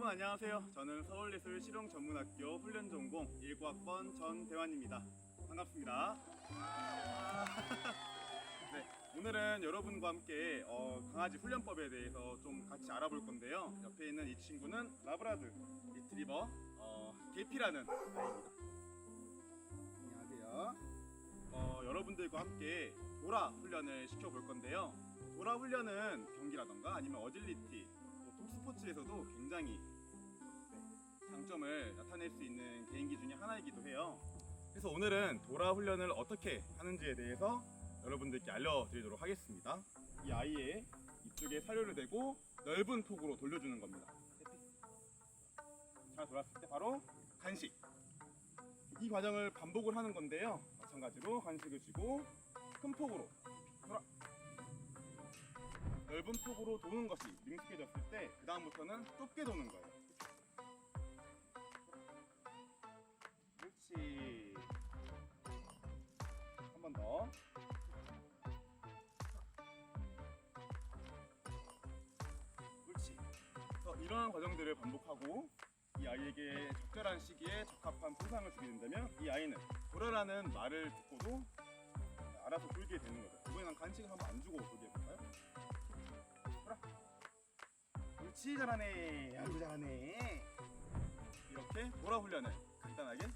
여러분 안녕하세요. 저는 서울예술 실용전문학교 훈련전공 19학번 전대환입니다. 반갑습니다. 네, 오늘은 여러분과 함께 어, 강아지 훈련법에 대해서 좀 같이 알아볼 건데요. 옆에 있는 이 친구는 라브라드 리트리버 어, 계피라는 아이입니다. 안녕하세요. 어, 여러분들과 함께 도라 훈련을 시켜볼 건데요. 도라 훈련은 경기라던가 아니면 어질리티, 스포츠에서도 굉장히 네, 장점을 나타낼 수 있는 개인기 중에 하나이기도 해요. 그래서 오늘은 도라 훈련을 어떻게 하는지에 대해서 여러분들께 알려드리도록 하겠습니다. 이 아이의 이쪽에 사료를 대고 넓은 폭으로 돌려주는 겁니다. 잘 돌았을 때 바로 간식. 이 과정을 반복을 하는 건데요. 마찬가지로 간식을 주고 큰 폭으로 돌아. 넓은 폭으로 도는 것이 능숙해졌을 때 그 다음부터는 좁게 도는 거예요. 그렇지. 한 번 더. 그렇지. 그래서 이러한 과정들을 반복하고 이 아이에게 적절한 시기에 적합한 포상을 주게 된다면 이 아이는 돌아라는 말을 듣고도 알아서 돌게 되는 거죠. 이번엔 한 간식을 한번 안 주고 그렇지 잘하네. 아이고 잘하네. 이렇게 돌아 훈련을 간단하게.